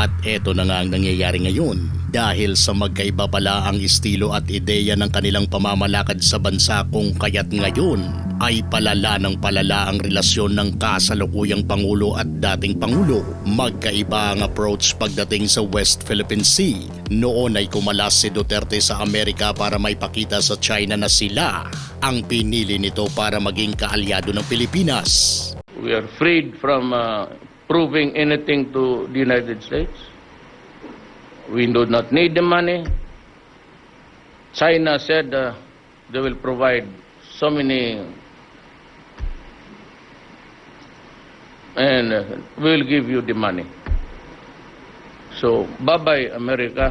At eto na nga ang nangyayari ngayon dahil sa magkaiba pala ang estilo at ideya ng kanilang pamamalakad sa bansa kung kaya't ngayon ay palala ng palala ang relasyon ng kasalukuyang Pangulo at dating Pangulo. Magkaiba ang approach pagdating sa West Philippine Sea. Noon ay kumalas si Duterte sa Amerika para may pakita sa China na sila ang pinili nito para maging kaalyado ng Pilipinas. We are freed from uh, proving anything to the United States. We do not need the money. China said uh, they will provide so many, and uh, we will give you the money. So, bye-bye, America.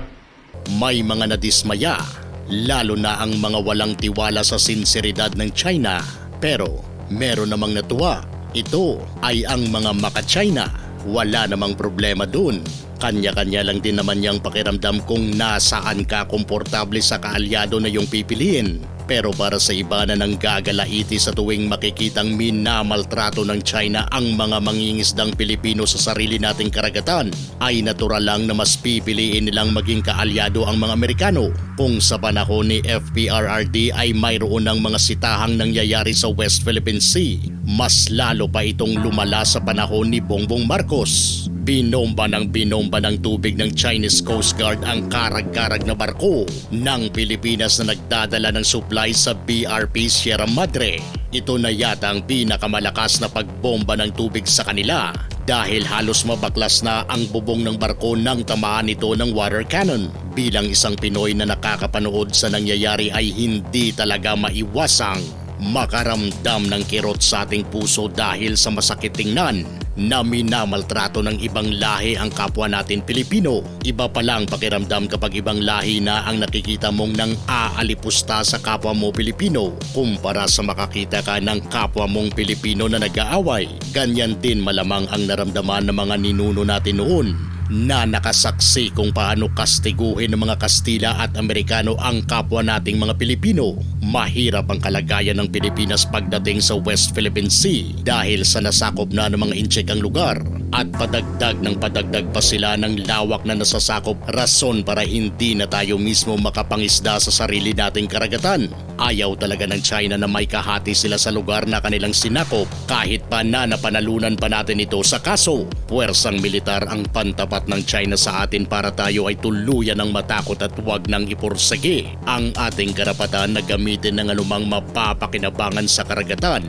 May mga nadismaya, lalo na ang mga walang tiwala sa sinseridad ng China. Pero meron namang natuwa. Ito ay ang mga maka-China. Wala namang problema dun. Kanya-kanya lang din naman niyang pakiramdam kung nasaan ka komportable sa kaalyado na yung pipiliin. Pero para sa iba na nang gagalaiti sa tuwing makikitang minamaltrato ng China ang mga mangingisdang Pilipino sa sarili nating karagatan, ay natural lang na mas pipiliin nilang maging kaalyado ang mga Amerikano. Kung sa panahon ni FPRRD ay mayroon ng mga sitahang nangyayari sa West Philippine Sea, mas lalo pa itong lumala sa panahon ni Bongbong Marcos. Binomba ng binomba ng tubig ng Chinese Coast Guard ang karag-karag na barko ng Pilipinas na nagdadala ng supply sa BRP Sierra Madre. Ito na yata ang pinakamalakas na pagbomba ng tubig sa kanila dahil halos mabaklas na ang bubong ng barko nang tamaan nito ng water cannon. Bilang isang Pinoy na nakakapanood sa nangyayari ay hindi talaga maiwasang makaramdam ng kirot sa ating puso dahil sa masakit tingnan na minamaltrato ng ibang lahi ang kapwa natin Pilipino. Iba pa lang pakiramdam kapag ibang lahi na ang nakikita mong nang aalipusta sa kapwa mo Pilipino kumpara sa makakita ka ng kapwa mong Pilipino na nag-aaway. Ganyan din malamang ang naramdaman ng mga ninuno natin noon na nakasaksi kung paano kastiguhin ng mga Kastila at Amerikano ang kapwa nating mga Pilipino. Mahirap ang kalagayan ng Pilipinas pagdating sa West Philippine Sea dahil sa nasakop na ng mga incheck ang lugar at padagdag ng padagdag pa sila ng lawak na nasasakop rason para hindi na tayo mismo makapangisda sa sarili nating karagatan. Ayaw talaga ng China na may kahati sila sa lugar na kanilang sinakop kahit pa na napanalunan pa natin ito sa kaso. Puwersang militar ang pantapat ng China sa atin para tayo ay tuluyan ng matakot at huwag nang ipursige ang ating karapatan na gamitin ng anumang mapapakinabangan sa karagatan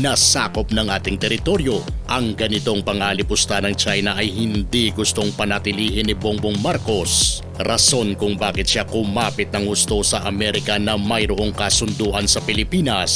na sakop ng ating teritoryo. Ang ganitong pangalipusta ng China ay hindi gustong panatilihin ni Bongbong Marcos. Rason kung bakit siya kumapit ng gusto sa Amerika na mayroong kasunduan sa Pilipinas.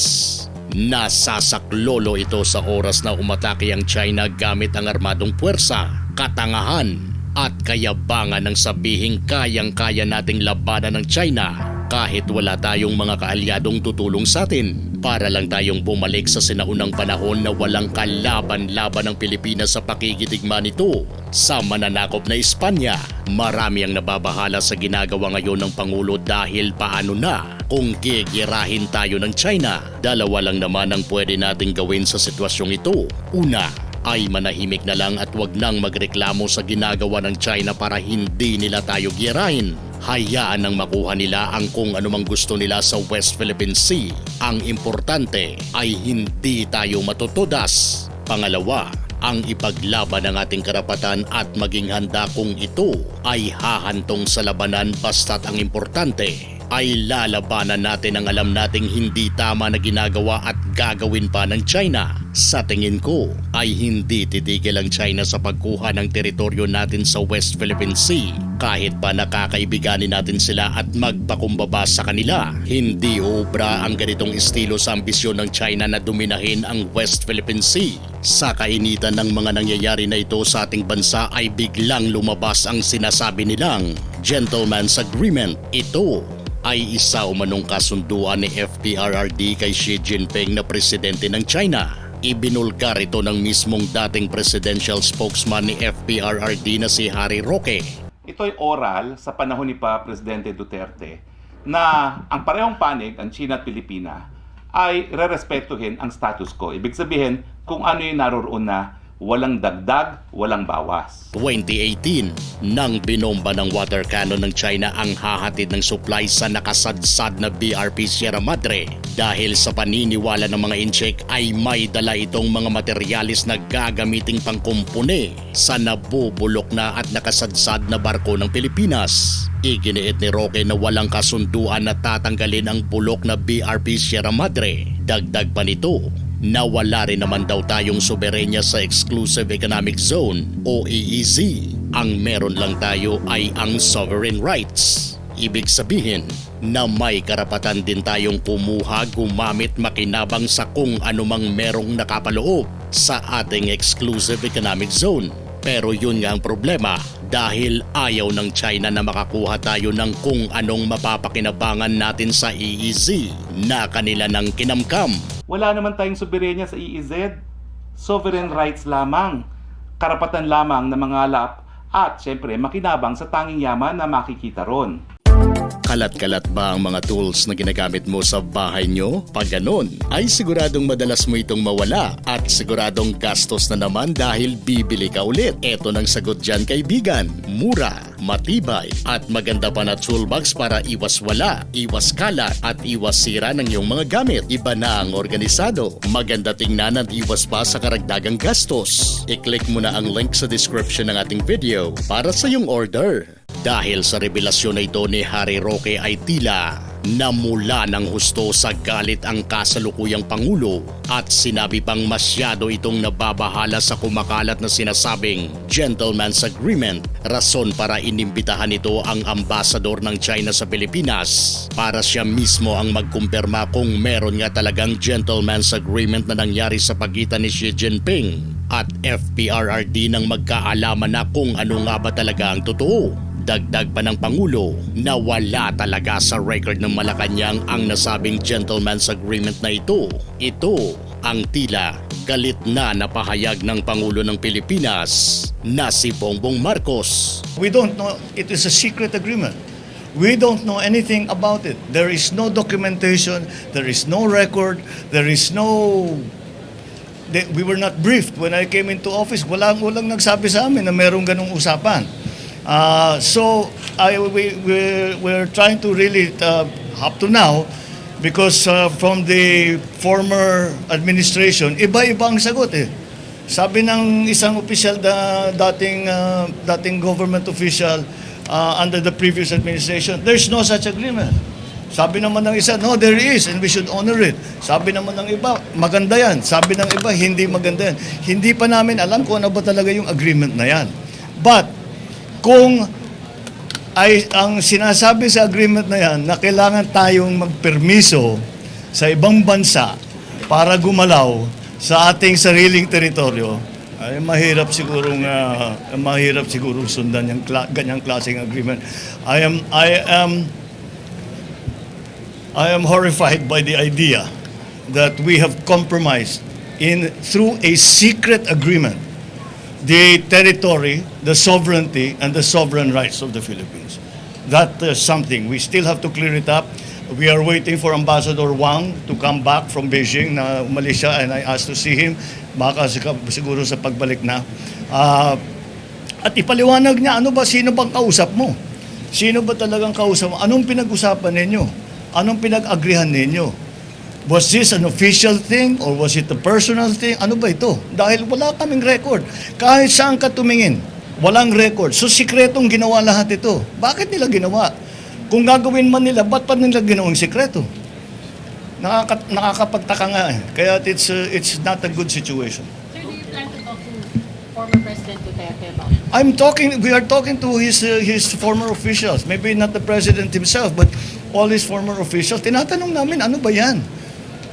Nasasaklolo ito sa oras na umatake ang China gamit ang armadong puwersa, katangahan at kayabangan ng sabihing kayang-kaya nating labanan ng China kahit wala tayong mga kaalyadong tutulong sa atin para lang tayong bumalik sa sinaunang panahon na walang kalaban-laban ng Pilipinas sa pakikitigma nito sa mananakop na Espanya. Marami ang nababahala sa ginagawa ngayon ng Pangulo dahil paano na kung gigirahin tayo ng China. Dalawa lang naman ang pwede nating gawin sa sitwasyong ito. Una, ay manahimik na lang at wag nang magreklamo sa ginagawa ng China para hindi nila tayo girahin. Hayaan nang makuha nila ang kung anumang gusto nila sa West Philippine Sea. Ang importante ay hindi tayo matutudas. Pangalawa, ang ipaglaban ng ating karapatan at maging handa kung ito ay hahantong sa labanan basta't ang importante ay lalabanan natin ang alam nating hindi tama na ginagawa at gagawin pa ng China. Sa tingin ko ay hindi titigil ang China sa pagkuha ng teritoryo natin sa West Philippine Sea kahit pa nakakaibiganin natin sila at magpakumbaba sa kanila. Hindi obra ang ganitong estilo sa ambisyon ng China na duminahin ang West Philippine Sea. Sa kainitan ng mga nangyayari na ito sa ating bansa ay biglang lumabas ang sinasabi nilang Gentleman's Agreement. Ito ay isa umanong kasunduan ni FPRRD kay Xi Jinping na presidente ng China. Ibinulgar ito ng mismong dating presidential spokesman ni FPRRD na si Harry Roque. Ito'y oral sa panahon ni pa Presidente Duterte na ang parehong panig, ang China at Pilipina, ay rerespetuhin ang status quo. Ibig sabihin, kung ano yung naroroon na walang dagdag, walang bawas. 2018 nang binomba ng water cannon ng China ang hahatid ng supply sa nakasadsad na BRP Sierra Madre. Dahil sa paniniwala ng mga incheck ay may dala itong mga materialis na gagamiting pangkumpune sa nabubulok na at nakasadsad na barko ng Pilipinas. Iginiit ni Roque na walang kasunduan na tatanggalin ang bulok na BRP Sierra Madre. Dagdag pa nito, Nawala rin naman daw tayong soberenya sa Exclusive Economic Zone o EEZ. Ang meron lang tayo ay ang sovereign rights. Ibig sabihin na may karapatan din tayong kumuha, gumamit, makinabang sa kung anumang merong nakapaloob sa ating Exclusive Economic Zone. Pero yun nga ang problema dahil ayaw ng China na makakuha tayo ng kung anong mapapakinabangan natin sa EEZ na kanila ng kinamkam. Wala naman tayong soberenya sa EEZ. Sovereign rights lamang. Karapatan lamang na mga alap at syempre makinabang sa tanging yaman na makikita ron. Kalat-kalat ba ang mga tools na ginagamit mo sa bahay nyo? Pag ganun, ay siguradong madalas mo itong mawala at siguradong gastos na naman dahil bibili ka ulit. Ito ng sagot dyan kaibigan. Mura, matibay at maganda pa na toolbox para iwas wala, iwas kalat at iwas sira ng iyong mga gamit. Iba na ang organisado. Maganda tingnan at iwas pa sa karagdagang gastos. I-click mo na ang link sa description ng ating video para sa iyong order. Dahil sa revelasyon na ito ni Harry Roque ay tila namula ng husto sa galit ang kasalukuyang Pangulo. At sinabi pang masyado itong nababahala sa kumakalat na sinasabing Gentleman's Agreement. Rason para inimbitahan ito ang ambasador ng China sa Pilipinas. Para siya mismo ang magkumpirma kung meron nga talagang Gentleman's Agreement na nangyari sa pagitan ni Xi Jinping. At FPRRD nang magkaalaman na kung ano nga ba talaga ang totoo. Dagdag pa ng Pangulo na wala talaga sa record ng Malacanang ang nasabing gentleman's agreement na ito. Ito ang tila galit na napahayag ng Pangulo ng Pilipinas na si Bongbong Marcos. We don't know, it is a secret agreement. We don't know anything about it. There is no documentation, there is no record, there is no we were not briefed when I came into office. Walang walang nagsabi sa amin na merong ganong usapan. Uh, so I we we're, we're trying to really uh, up to now because uh, from the former administration iba-iba ang sagot eh. Sabi ng isang opisyal da dating uh, dating government official uh, under the previous administration, there's no such agreement. Sabi naman ng isa, no, there is and we should honor it. Sabi naman ng iba, maganda yan. Sabi ng iba, hindi maganda yan. Hindi pa namin alam kung ano ba talaga yung agreement na yan. But, kung ay ang sinasabi sa agreement na yan na kailangan tayong magpermiso sa ibang bansa para gumalaw sa ating sariling teritoryo, ay mahirap siguro nga mahirap siguro sundan yung kla- ganyang klaseng agreement. I am I am I am horrified by the idea that we have compromised in through a secret agreement the territory, the sovereignty, and the sovereign rights of the Philippines. That is something. We still have to clear it up. We are waiting for Ambassador Wang to come back from Beijing na umalis siya and I asked to see him. Baka sig- siguro sa pagbalik na. Ah, at ipaliwanag niya, ano ba, sino bang kausap mo? Sino ba talagang kausap mo? Anong pinag-usapan ninyo? Anong pinag-agrihan ninyo? Was this an official thing or was it a personal thing? Ano ba ito? Dahil wala kaming record. Kahit saan ka tumingin, walang record. So sikretong ginawa lahat ito. Bakit nila ginawa? Kung gagawin man nila, ba't pa nila ginawang sikreto? Nakaka- nakakapagtaka nga eh. Kaya it's, uh, it's not a good situation. Sir, do you plan to talk to former President Duterte about it? I'm talking, we are talking to his, uh, his former officials. Maybe not the president himself, but all his former officials. Tinatanong namin, ano ba yan?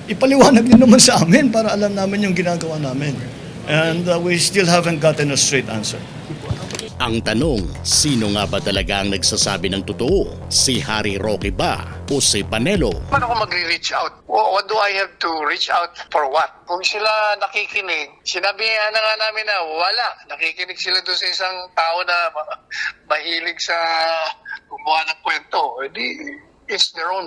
Ipaliwanag niyo naman sa amin para alam namin yung ginagawa namin. And uh, we still haven't gotten a straight answer. Ang tanong, sino nga ba talaga ang nagsasabi ng totoo? Si Harry Roque ba o si Panelo? Paano ko magre-reach out? Wha- What do I have to reach out for what? Kung sila nakikinig, sinabi na nga namin na wala. Nakikinig sila doon sa isang tao na ma- mahilig sa gumawa ng kwento. Eh di, it's their own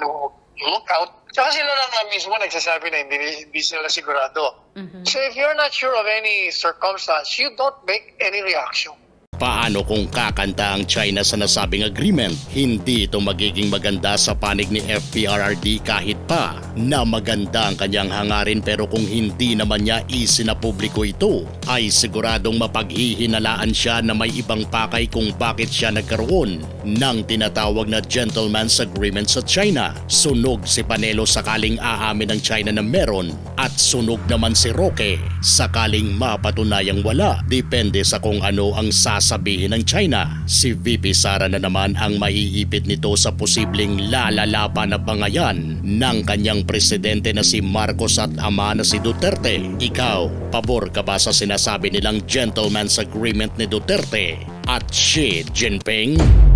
lookout. Tsaka sila lang nga mismo nagsasabi na hindi, hindi sila sigurado. So if you're not sure of any circumstance, you don't make any reaction. Paano kung kakanta ang China sa nasabing agreement? Hindi ito magiging maganda sa panig ni FPRRD kahit pa na maganda ang kanyang hangarin pero kung hindi naman niya isinapubliko ito ay siguradong mapaghihinalaan siya na may ibang pakay kung bakit siya nagkaroon ng tinatawag na gentleman's agreement sa China. Sunog si Panelo sakaling aamin ng China na meron at sunog naman si Roque sakaling mapatunayang wala. Depende sa kung ano ang sasabihin ng China. Si VP Sara na naman ang maiipit nito sa posibleng lalalaban na bangayan ng kanyang presidente na si Marcos at ama na si Duterte. Ikaw, pabor ka ba sa sinasabi nilang gentleman's agreement ni Duterte at Xi Jinping?